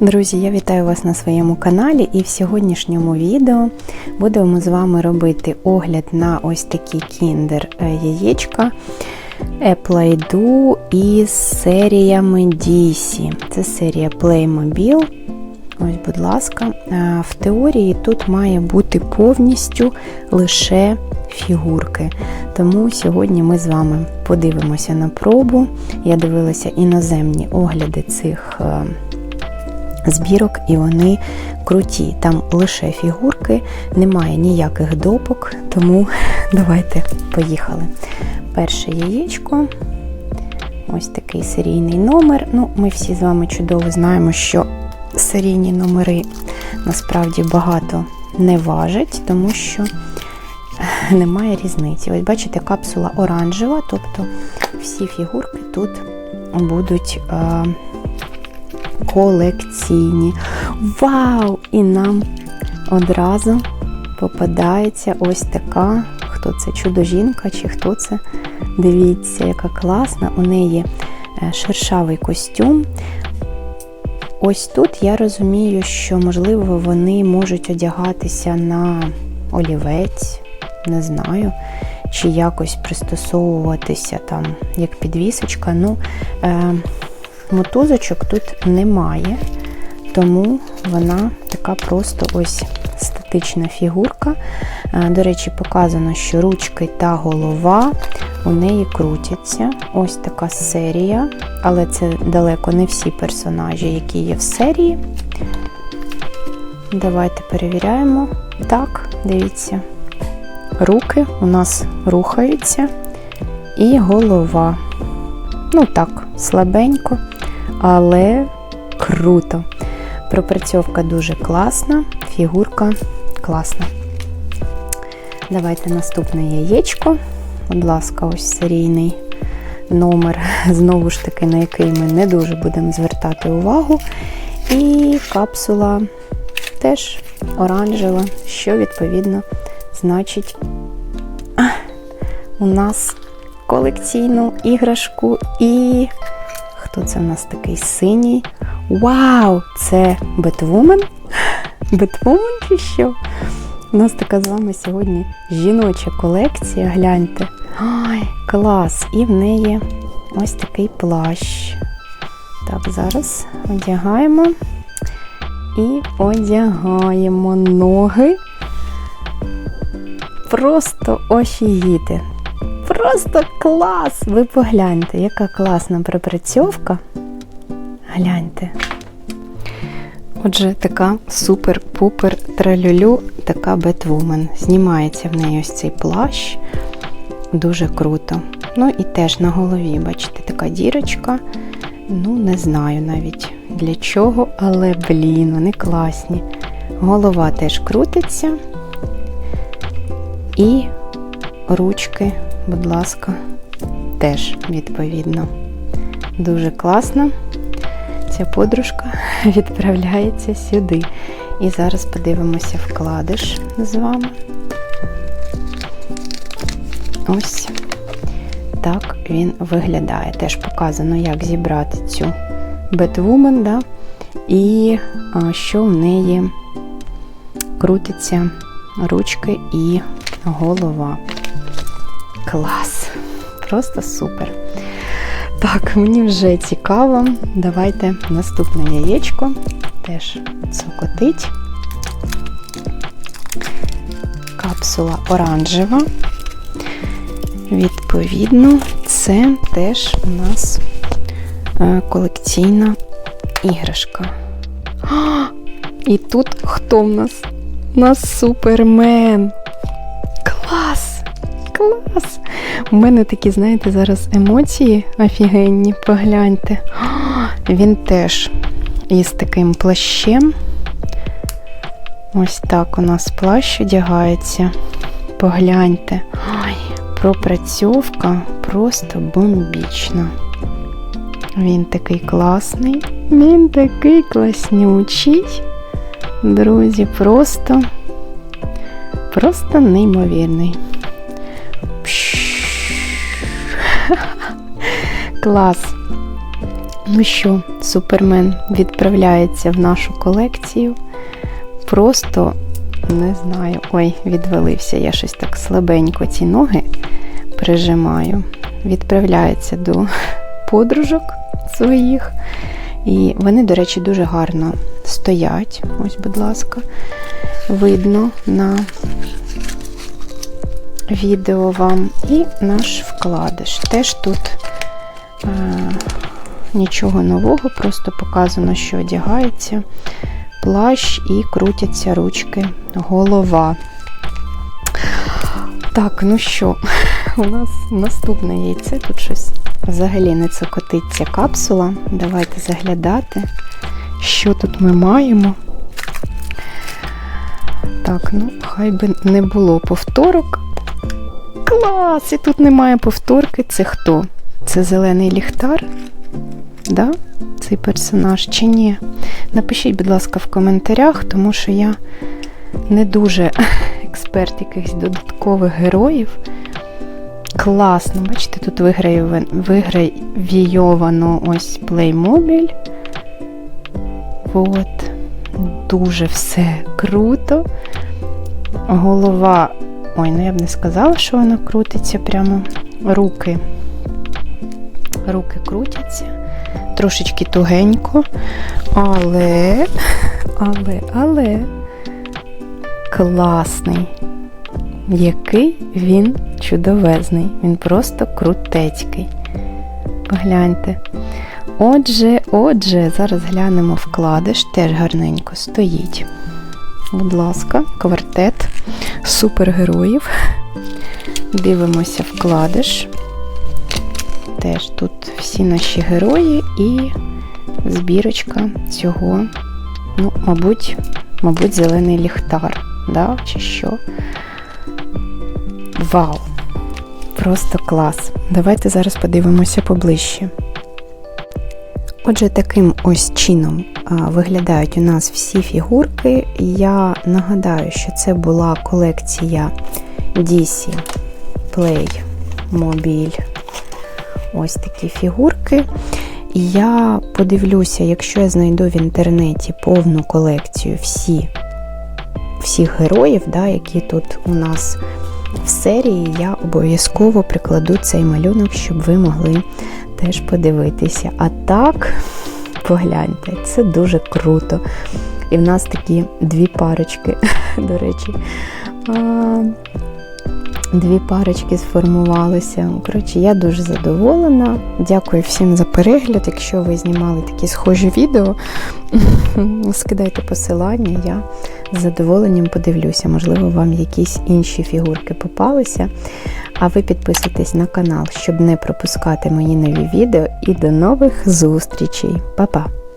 Друзі, я вітаю вас на своєму каналі і в сьогоднішньому відео будемо з вами робити огляд на ось такі кіндер яєчка Play-Doh із серіями DC. Це серія Playmobil. Ось, будь ласка, в теорії тут має бути повністю лише фігурки. Тому сьогодні ми з вами подивимося на пробу. Я дивилася іноземні огляди цих збірок, і вони круті. Там лише фігурки, немає ніяких допок, тому давайте поїхали. Перше яєчко. Ось такий серійний номер. Ну, Ми всі з вами чудово знаємо, що серійні номери насправді багато не важать, тому що немає різниці. Ось бачите, капсула оранжева, тобто всі фігурки тут будуть. Е колекційні. Вау! І нам одразу попадається ось така, хто це чудо-жінка чи хто це. Дивіться, яка класна. У неї е, шершавий костюм. Ось тут я розумію, що, можливо, вони можуть одягатися на олівець, не знаю, чи якось пристосовуватися там, як підвісочка. Ну, е, Мотузочок тут немає, тому вона така просто ось статична фігурка. Е, до речі, показано, що ручки та голова у неї крутяться. Ось така серія, але це далеко не всі персонажі, які є в серії. Давайте перевіряємо. Так, дивіться, руки у нас рухаються, і голова. Ну так, слабенько але круто. Пропрацьовка дуже класна, фігурка класна. Давайте наступне яєчко. Будь ласка, ось серійний номер, знову ж таки, на який ми не дуже будемо звертати увагу. І капсула теж оранжева, що, відповідно, значить, у нас колекційну іграшку і Хто це в нас такий синій? Вау! Це Бетвумен? Бетвумен чи що? У нас така з вами сьогодні жіноча колекція, гляньте. Ой, клас! І в неї ось такий плащ. Так, зараз одягаємо і одягаємо ноги. Просто офігіти. Просто клас! Ви погляньте, яка класна пропрацьовка. Гляньте. Отже, така супер-пупер тралюлю, така Бетвумен. Знімається в неї ось цей плащ. Дуже круто. Ну і теж на голові, бачите, така дірочка. Ну, не знаю навіть для чого, але, блін, вони класні. Голова теж крутиться. І ручки будь ласка, теж відповідно. Дуже класно. Ця подружка відправляється сюди. І зараз подивимося вкладиш з вами. Ось так він виглядає. Теж показано, як зібрати цю Бетвумен, да? і що в неї крутиться ручки і голова. Клас! Просто супер. Так, мені вже цікаво. Давайте наступне яєчко теж цокотить. Капсула оранжева. Відповідно, це теж у нас е, колекційна іграшка. І тут хто в нас? У нас супермен! Клас! У мене такі, знаєте, зараз емоції офігенні, погляньте. Він теж із таким плащем. Ось так у нас плащ одягається. Погляньте. Ой, пропрацьовка просто бомбічна. Він такий класний, він такий класнючий. Друзі, просто, просто неймовірний. Клас. Ну що, супермен відправляється в нашу колекцію. Просто не знаю. Ой, відвалився. Я щось так слабенько ці ноги прижимаю. Відправляється до подружок своїх. І вони, до речі, дуже гарно стоять. Ось, будь ласка, видно на відео вам. І наш вкладиш. Теж тут а, нічого нового, просто показано, що одягається плащ і крутяться ручки, голова. Так, ну що, у нас наступне яйце. Тут щось взагалі не цокотиться капсула. Давайте заглядати, що тут ми маємо. Так, ну, хай би не було повторок. Клас! І тут немає повторки. Це хто? Це зелений ліхтар? Да? Цей персонаж чи ні? Напишіть, будь ласка, в коментарях, тому що я не дуже експерт якихось додаткових героїв. Класно, бачите, тут вигравійовано ось Playmobil. От. Дуже все круто. Голова. Ой, ну я б не сказала, що вона крутиться прямо руки. Руки крутяться. Трошечки тугенько, але, але, але класний. Який він чудовезний. Він просто крутецький. Погляньте. Отже, отже, зараз глянемо вкладиш, теж гарненько стоїть. Будь ласка, квартет супергероїв. Дивимося вкладиш. Теж тут всі наші герої і збірочка цього, ну, мабуть, мабуть, зелений ліхтар, да? чи що. Вау! Просто клас! Давайте зараз подивимося поближче. Отже, таким ось чином виглядають у нас всі фігурки. Я нагадаю, що це була колекція DC Play Mobile. Ось такі фігурки. Я подивлюся, якщо я знайду в інтернеті повну колекцію всі, всіх героїв, да, які тут у нас в серії, я обов'язково прикладу цей малюнок, щоб ви могли теж подивитися. А так, погляньте, це дуже круто. І в нас такі дві парочки, до речі. Дві парочки сформувалися. Коротше, я дуже задоволена. Дякую всім за перегляд. Якщо ви знімали такі схожі відео, скидайте посилання, я з задоволенням подивлюся. Можливо, вам якісь інші фігурки попалися. А ви підписуйтесь на канал, щоб не пропускати мої нові відео. І до нових зустрічей. Па-па!